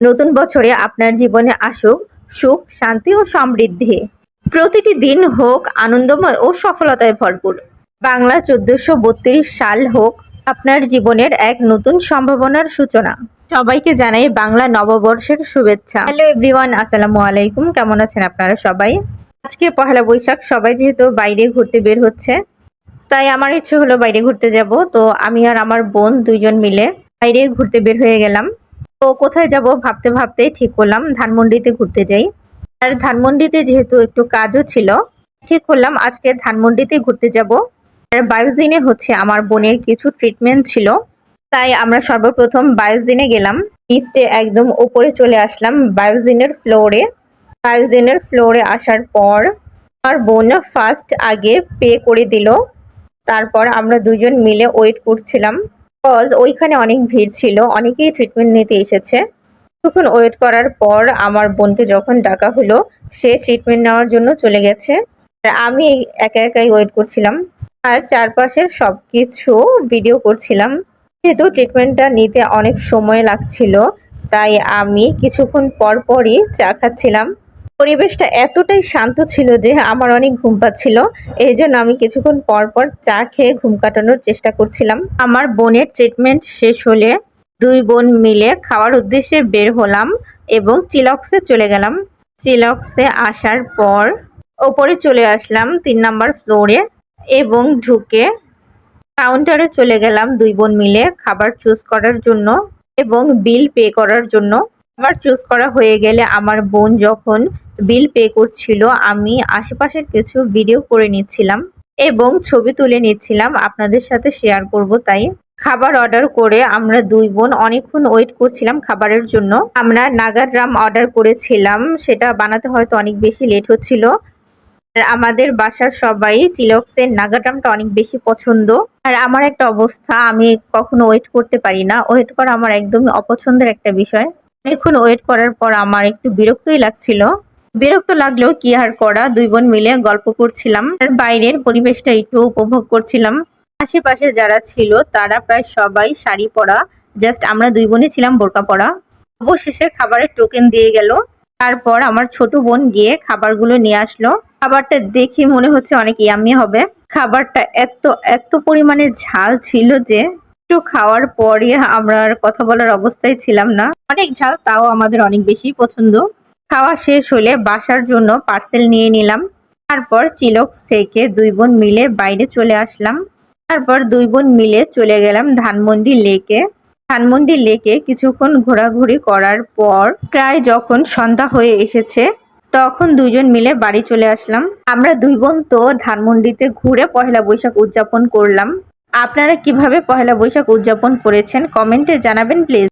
নতুন বছরে আপনার জীবনে আসুক সুখ, শান্তি ও সমৃদ্ধি। প্রতিটি দিন হোক আনন্দময় ও সফলতায় ভরপুর। বাংলা চোদ্দশো বত্রিশ সাল হোক আপনার জীবনের এক নতুন সম্ভাবনার সূচনা। সবাইকে জানাই বাংলা নববর্ষের শুভেচ্ছা। হ্যালো এভরিওয়ান, আসসালামু আলাইকুম। কেমন আছেন আপনারা সবাই? আজকে পহেলা বৈশাখ, সবাই যেহেতু বাইরে ঘুরতে বের হচ্ছে, তাই আমার ইচ্ছে হলো বাইরে ঘুরতে যাব। তো আমি আর আমার বোন দুইজন মিলে বাইরে ঘুরতে বের হয়ে গেলাম। তো কোথায় যাব ভাবতে ভাবতে ঠিক করলাম, ধানমন্ডিতে ঘুরতে যাই। আর ধানমন্ডিতে যেহেতু একটু কাজও ছিল, ঠিক করলাম আজকে ধানমন্ডিতে ঘুরতে যাব। আর বায়োজিনে হচ্ছে আমার বোনের কিছু ট্রিটমেন্ট ছিল, তাই আমরা সর্বপ্রথম বায়োজিনে গেলাম। লিফটে একদম ওপরে চলে আসলাম বায়োজিনের ফ্লোরে বায়োজিনের ফ্লোরে আসার পর আমার বোন ফার্স্ট আগে পে করে দিল, তারপর আমরা দুজন মিলে ওয়েট করছিলাম। কজ ওইখানে অনেক ভিড় ছিল, অনেকেই ট্রিটমেন্ট নিতে এসেছে। তখন ওয়েট করার পর আমার বোনকে যখন ডাকা হলো, সে ট্রিটমেন্ট নেওয়ার জন্য চলে গেছে। আর আমি একা একাই ওয়েট করছিলাম। আর চারপাশের সব কিছু ভিডিও করছিলাম। যেহেতু ট্রিটমেন্টটা নিতে অনেক সময় লাগছিল, তাই আমি কিছুক্ষণ পর পরই চা খাচ্ছিলাম। পরিবেশটা এতটাই শান্ত ছিল যে আমার অনেক ঘুম পাচ্ছিল। এই জন্য আমি কিছুক্ষণ পর পর চা খেয়ে ঘুম কাটানোর চেষ্টা করছিলাম। আমার বোনের ট্রিটমেন্ট শেষ হলে দুই বোন মিলে খাওয়ার উদ্দেশ্যে বের হলাম এবং চিলক্সে চলে গেলাম। চিলক্সে আসার পর ওপরে চলে আসলাম তিন নাম্বার ফ্লোরে এবং ঢুকে কাউন্টারে চলে গেলাম দুই বোন মিলে খাবার চুজ করার জন্য এবং বিল পে করার জন্য। খাবার চুজ করা হয়ে গেলে আমার বোন যখন বিল পে করছিল, আমি আশেপাশের কিছু ভিডিও করে নিচ্ছিলাম এবং ছবি তুলে নিচ্ছিলাম আপনাদের সাথে শেয়ার করব, তাই খাবার অর্ডার করে আমরা দুই বোন অনেকক্ষণ ওয়েট করছিলাম খাবারের জন্য। আমরা নাগার রাম অর্ডার করেছিলাম, সেটা বানাতে হয়তো অনেক বেশি লেট হচ্ছিল। আর আমাদের বাসার সবাই চিলক্সের নাগাড্রামটা অনেক বেশি পছন্দ। আর আমার একটা অবস্থা, আমি কখনো ওয়েট করতে পারি না। ওয়েট করা আমার একদমই অপছন্দের একটা বিষয়। অনেকক্ষণ ওয়েট করার পর আমার একটু বিরক্তই লাগছিল। বিরক্ত লাগলেও কি আর করা? দুই বোন মিলে গল্প করছিলাম। আর বাইরের পরিবেশটা একটু উপভোগ করছিলাম। আশেপাশে যারা ছিল, তারা প্রায় সবাই শাড়ি পরা। জাস্ট আমরা দুই বোনই ছিলাম বোরকা পরা। অবশেষে খাবারের টোকেন দিয়ে গেল। তারপর আমার ছোট বোন গিয়ে খাবারগুলো নিয়ে আসলো। খাবারটা দেখে মনে হচ্ছে অনেক ইয়ামি হবে। খাবারটা এত এত পরিমাণে ঝাল ছিল যে একটু খাওয়ার পরে আমরা আর কথা বলার অবস্থায় ছিলাম না। অনেক ঝাল, তাও আমাদের অনেক বেশি পছন্দ। খাওয়া শেষ হলে বাসার জন্য পার্সেল নিয়ে নিলাম। তারপর চিলক্স থেকে দুই বোন মিলে বাইরে চলে আসলাম। তারপর দুই বোন মিলে চলে গেলাম ধানমন্ডি লেকে। ধানমন্ডি লেকে কিছুক্ষণ ঘোরাঘুরি করার পর প্রায় যখন সন্ধ্যা হয়ে এসেছে, তখন দুজন মিলে বাড়ি চলে আসলাম। আমরা দুই বোন তো ধানমন্ডিতে ঘুরে পহেলা বৈশাখ উদযাপন করলাম। আপনারা কীভাবে পহেলা বৈশাখ উদযাপন করেছেন কমেন্টে জানাবেন, প্লিজ।